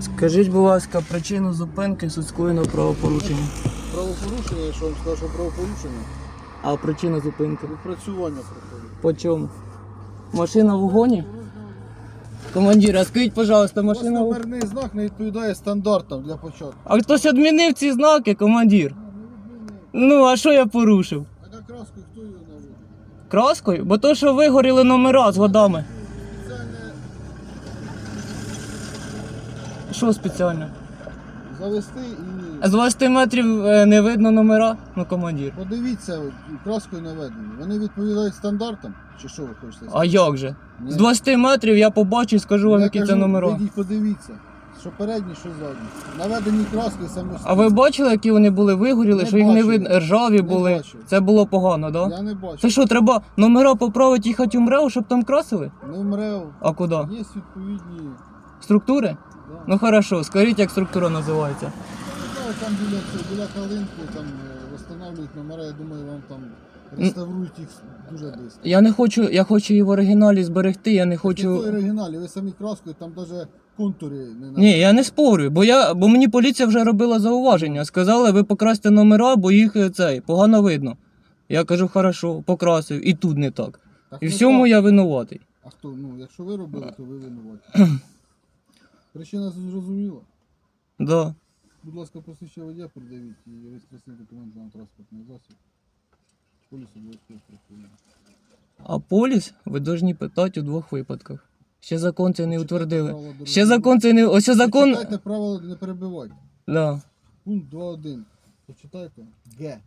Скажіть, будь ласка, причину зупинки суцькоєного правопорушення. Правопорушення, я що вам сказав, що правопорушення? А причина зупинки? Відпрацювання проходить. По чому? Машина в угоні? Командир, а скажіть, пожалуйста, У вас машина в номерний знак не відповідає стандартам для початку. А хтось відмінив ці знаки, командир? Ну, а що я порушив? А на краску хто його наводить? Краскою? Бо то, що вигоріли номера з годами. Що спеціально? завести і З 20 метрів е, не видно номера? Ну, командир. подивіться, от, краскою наведені. Вони відповідають стандартам? Чи що ви хочете А сказати? як же? Ні. З 20 метрів я побачу і скажу вам, Я які це кажу, номера. вийдіть, подивіться, що передні, що задні. Наведені краски самостійно. А ви бачили, які вони були вигоріли, Не що їх не видно, ржаві Не були. бачив. Це було погано, так? Да? Я не бачу. Це що, треба номера поправити їхати у МРЕО, щоб там красили? Не вмрев. А куди? Є відповідні. Структури? Ну хорошо, скажіть, як структура називається. Ну, там біля, біля калинки там е, встановлюють номера, я думаю, вам там реставрують їх дуже швидко. Я не хочу, я хочу її в оригіналі зберегти, я не Хочу... В хочу. оригіналі, ви самі краскою, там навіть контури не Ні, я не спорю, бо я, бо мені поліція вже робила зауваження. Сказали, ви покрасьте номера, бо їх е, цей погано видно. Я кажу, хорошо, покрасив, і тут не так. Так І не всьому так. я винуватий. А хто? Ну, якщо ви робили, то ви винуваті. Причина зрозуміла. Да. Будь ласка, посвідчення водія придавіть і реєстраційний документ на транспортний засіб. Поліс обов'язково проходить. А поліс ви повинні питати у двох випадках. Ще закон це не утвердили. Ще закон це не. Ось закон. Почитайте правила, не перебивайте. Да. Пункт 2.1. Почитайте. Г.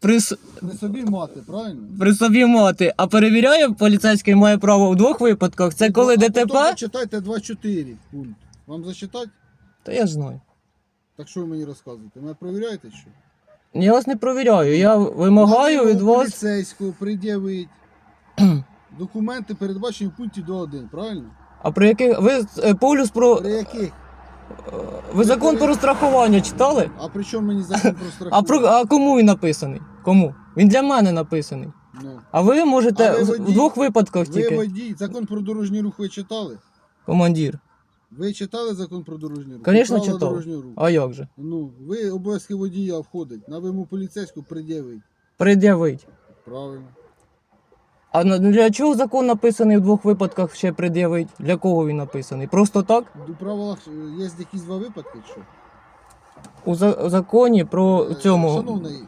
При, с- При собі мати, правильно? при собі мати. А перевіряє поліцейський має право у двох випадках. Це коли А ДТП. потім Почитайте 2.4 пункт. Вам зачитати? Та я знаю. Так що ви мені розказуєте? Мене провіряєте що? Я вас не провіряю. Я вимагаю від вас. поліцейського пред'явить документи передбачені в пункті 2.1, правильно? А при яких. Ви е, полюс про. При яких? Ви закон про страхування читали? А при чому мені закон про страхування? А про а кому він написаний? Кому? Він для мене написаний. Ну. А ви можете А ви в- в двох випадках Ви тільки. водій, закон про дорожній рух ви читали? Командир. Ви читали закон про дорожній рух? Звісно, Правила читав. дорожнього руху. А як же? Ну, ви обов'язки водія входить. На вимогу поліцейського пред'явить. Пред'явить. Правильно. А на- для чого закон написаний в двох випадках ще пред'явить? Для кого він написаний? Просто так? У правилах е, є якісь два випадки, що? У за- законі про Е, цьому. Шановний,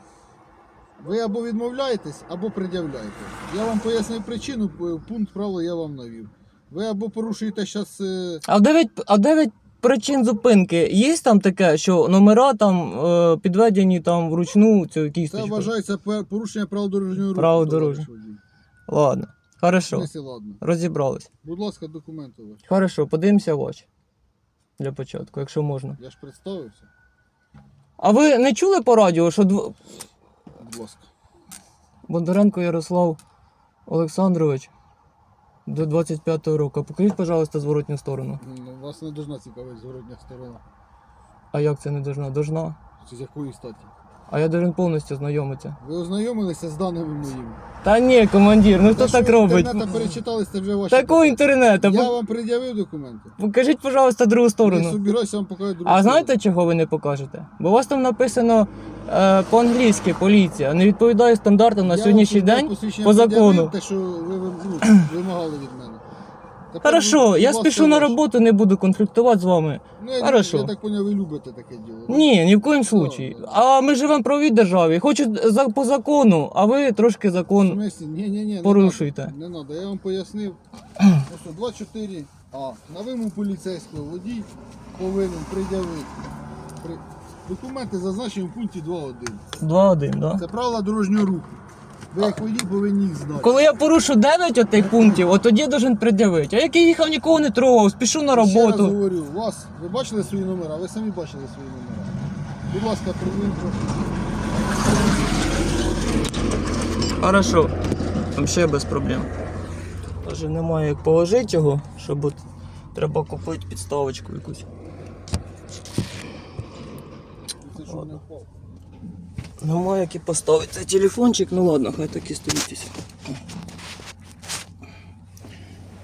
ви або відмовляєтесь, або пред'являєте. Я вам пояснив причину, п- пункт правила я вам навів. Ви або порушуєте зараз. А в 9, а в 9 причин зупинки є там таке, що номера там е, підведені там вручну цю Це кісточку? вважається пе- порушення правил дорожнього руху. Правил товариш дорожнього. водій. Ладно. Хорошо. Смислі, ладно. Розібрались. Будь ласка, документи ваші. Хорошо, подивимося в очі. Для початку, якщо можна. Я ж представився. А ви не чули по радіо, що дв... Будь ласка. Бондаренко Ярослав Олександрович до 25-го року. Покажіть, пожалуйста, зворотню сторону. Ну, Вас не должна цікавити зворотня сторона. А як це не должна? Должна. З якої статі? А я должен повністю знайомитися. Ви ознайомилися з даними моїми? Та ні, командир, ну хто так робить? Інтернета перечитали, це вже ваші. Такого інтернету. Я Пок- вам пред'явив документи. Покажіть, пожалуйста, другу Не сторону. собираюся вам покажу другу А знаєте, чого ви не покажете? Бо у вас там написано е, по-англійськи поліція. Не відповідає стандартам на Я сьогоднішній день по закону. Те, що ви ви- ну, вимагали від мене. Тепер Хорошо, я спішу на ваше. роботу, не буду конфліктувати з вами. Ну, я, Хорошо. я так поняв, ви любите таке діло. да? Ні, ні в коїм случаї. А ми живемо в правовій державі. Хочу за по закону, а ви трошки В закон. смислі? Ні, ні, ні. порушуйте. Не треба, я вам пояснив. Ось 24 А. На вимогу поліцейського водій повинен пред'явити. При... Документи зазначені в пункті 2.1. 2-1, да? Це правила дорожнього руху. Ви як водій повинні їх знати. Коли я порушу 9 отих пунктів, от тоді я должен пред'явити. А як я їхав, нікого не трогав, спішу на Ще раз роботу. говорю, вас, ви бачили свої номера, ви самі бачили свої номера. Будь ласка, трохи. Хорошо. Вообще без проблем. Даже немає як положити його, щоб от треба купити підставочку якусь. Це що не впав. Немає як і поставити цей телефончик, ну ладно, хай так і стоїть.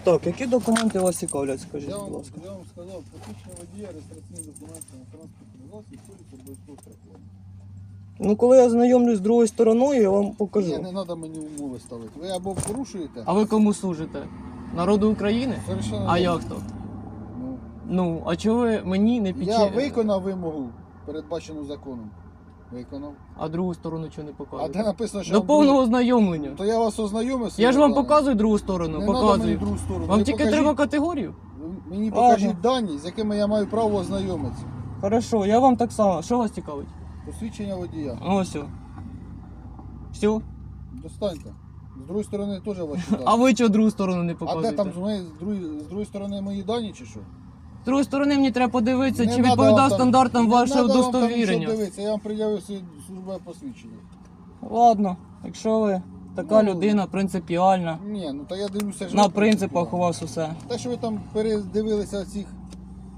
Так, які документи вас цікавлять, скажіть, Я будь вам, ласка. я вам сказав, посвідчення водія, реєстраційні документи на транспортний засіб, поліс обов'язково страхування. Ну, коли я знайомлюсь з другою стороною, я вам покажу. Ні, не треба мені умови ставити. Ви або порушуєте, А ви кому служите? Народу України? совершенно А не- як то? Ну, Ну, а чого ви мені не під я виконав вимогу, передбачену законом. Виконав. а другу сторону чого не А де написано, що До вам повного ознайомлення. То я вас ознайомив. з Я ж вам показую другу сторону. Не треба мені показую. другу сторону. Вам Ви тільки покажіть- треба категорію? ви Мені Ладно. покажіть дані, з якими я маю право ознайомитися. Хорошо, я вам так само. Що вас цікавить? Посвідчення водія. Ось. все. Все? Достаньте. З другої сторони теж ваші дані. А ви чого другу сторону не А де показуєте? там з моєї- з другої, з другої сторони мої дані чи що? З другої сторони мені треба подивитися, Не чи надо відповідає вам там- стандартам не вашого надо вам там нічого удостовірення. дивитися, я вам пред'явив своє службове посвідчення. Ладно, якщо ви така Ну, людина принципіальна, Ні, ну та я дивлюся, що на ви принципах у вас усе. Те, що ви там передивилися цих.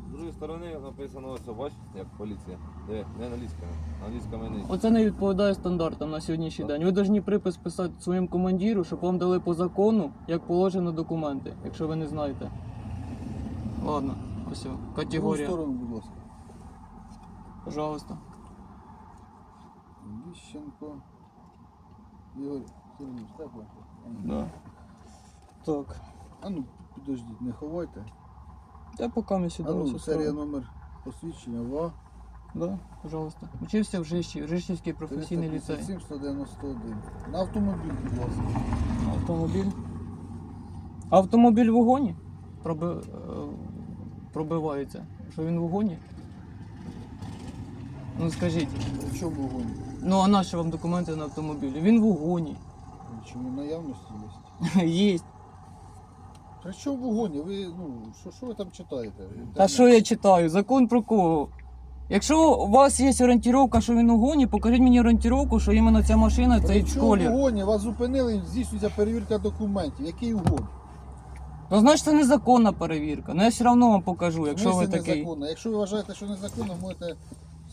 З другої сторони написано ось, бач, як поліція. Диви, не англійською. Англійською не. Оце не відповідає стандартам на сьогоднішній день. Ви повинні припис писати своїм командиру, щоб вам дали по закону, як положено документи, якщо ви не знаєте. Ладно, ось, о, В сторону, будь ласка. Пожалуйста. Ліщенко. Ігор Сергій Степан. Да. Так. А ну, підождіть, не ховайте. Я поки ми сюди А ну, ось серія номер посвідчення ВА. Да, пожалуйста. Учився в Жищі, Жищівський професійний ліцей. 357 191. На автомобіль, будь ласка. Автомобіль. Автомобіль в вогоні? Проби... е, Пробивається. Що він в вогоні? Ну скажіть. При чому вогонь? Ну а наші вам документи на автомобілі? Він в вогоні. Чому наявності є? Є. При чому вогоні? Ви, ну, що, що ви там читаєте? Та що я читаю? Закон про кого? Якщо у вас є орієнтировка, що він у вогоні, покажіть мені орієнтировку, що іменно ця машина, цей При чому колір. вогоні? Вас зупинили, здійснюється перевірка документів. Який угон? Ну значить це незаконна перевірка. Ну я все одно вам покажу, якщо ви такий. незаконно. Якщо ви вважаєте, що незаконно, можете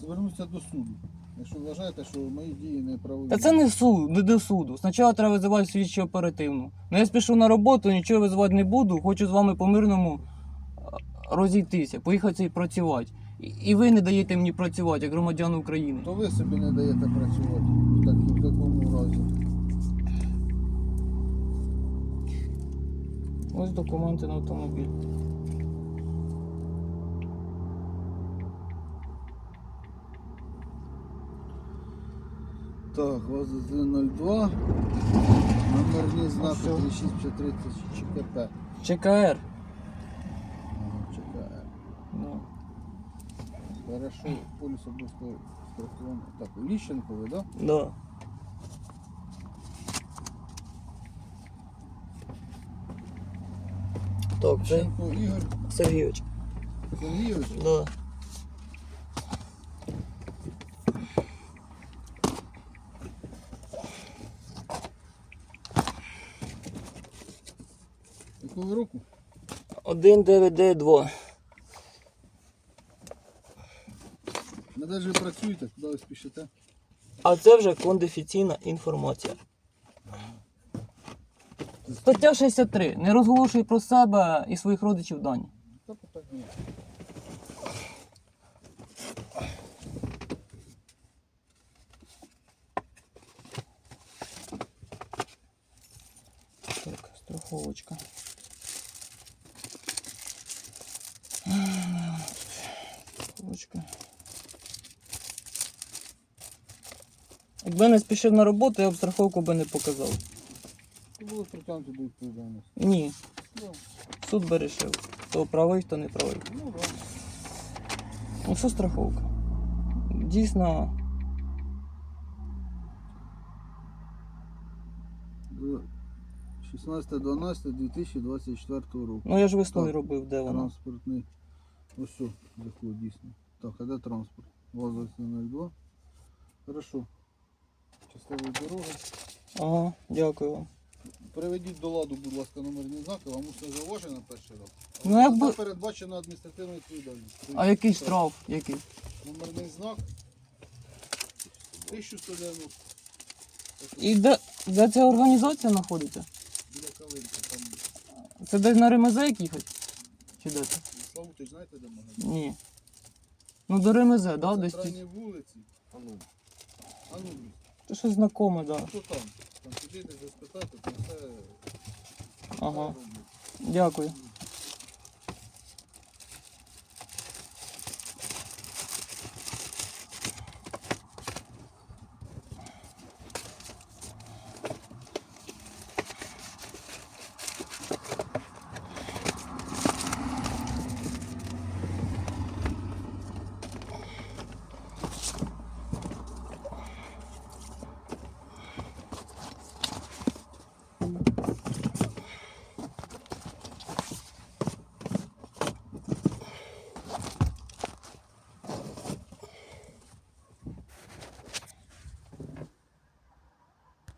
звернутися до суду. Якщо вважаєте, що мої дії не правові. Та це не суд, не до суду. Спочатку треба визивати слідчу оперативну. Ну я спішу на роботу, нічого визивати не буду, хочу з вами по-мирному розійтися, поїхати і працювати. І- І ви не даєте мені працювати, як громадян України. То ви собі не даєте працювати Ось документи на автомобіль. Так, ВАЗ-102, номерні знаки що? 3630 ЧКП. ЧКР. Ага, ЧКП. Ну. Хорошо, поліс обов'язково страхування. Так, Ліщенко ви, да? Да. Так, це Ігор Сергійович. Сергійович. Да. Якого року? 1992. На де ж ви працюєте, куди ви спішите? А це вже кондифіційна інформація. Стаття 63. Не розголошуй про себе і своїх родичів дані. Так, страховочка. Страховочка. Якби не спішив на роботу, я б страховку би не показав. Притягнути до відповідальності. Ні, Да. суд би рішив. Хто правий, хто не правий. Ну, да. Ну що страховка? Дійсно, До 16.12.2024 року. ну я ж Так. робив, де вона. Транспортний. Ось що заходить дійсно. Так, а де транспорт? ВАЗ 02. Хорошо. Часткової дороги. Ага, дякую вам. Переведіть до ладу, будь ласка, номерні знаки, вам усе зауважено перший раз. Ну, якби- Це передбачено адміністративна відповідальність. А який Так, штраф? Який? Номерний знак 1190. І де, де ця організація знаходиться? Біля калинки там. Це десь на Ремезек їхати? Чи де це? Славу, ти ж знаєте, де магазин? Ні. Ну до Ремезе, да? Десь ті. вулиці. А ну. Ну, Це щось знакоме, да. що там? Все, Ага. Дякую.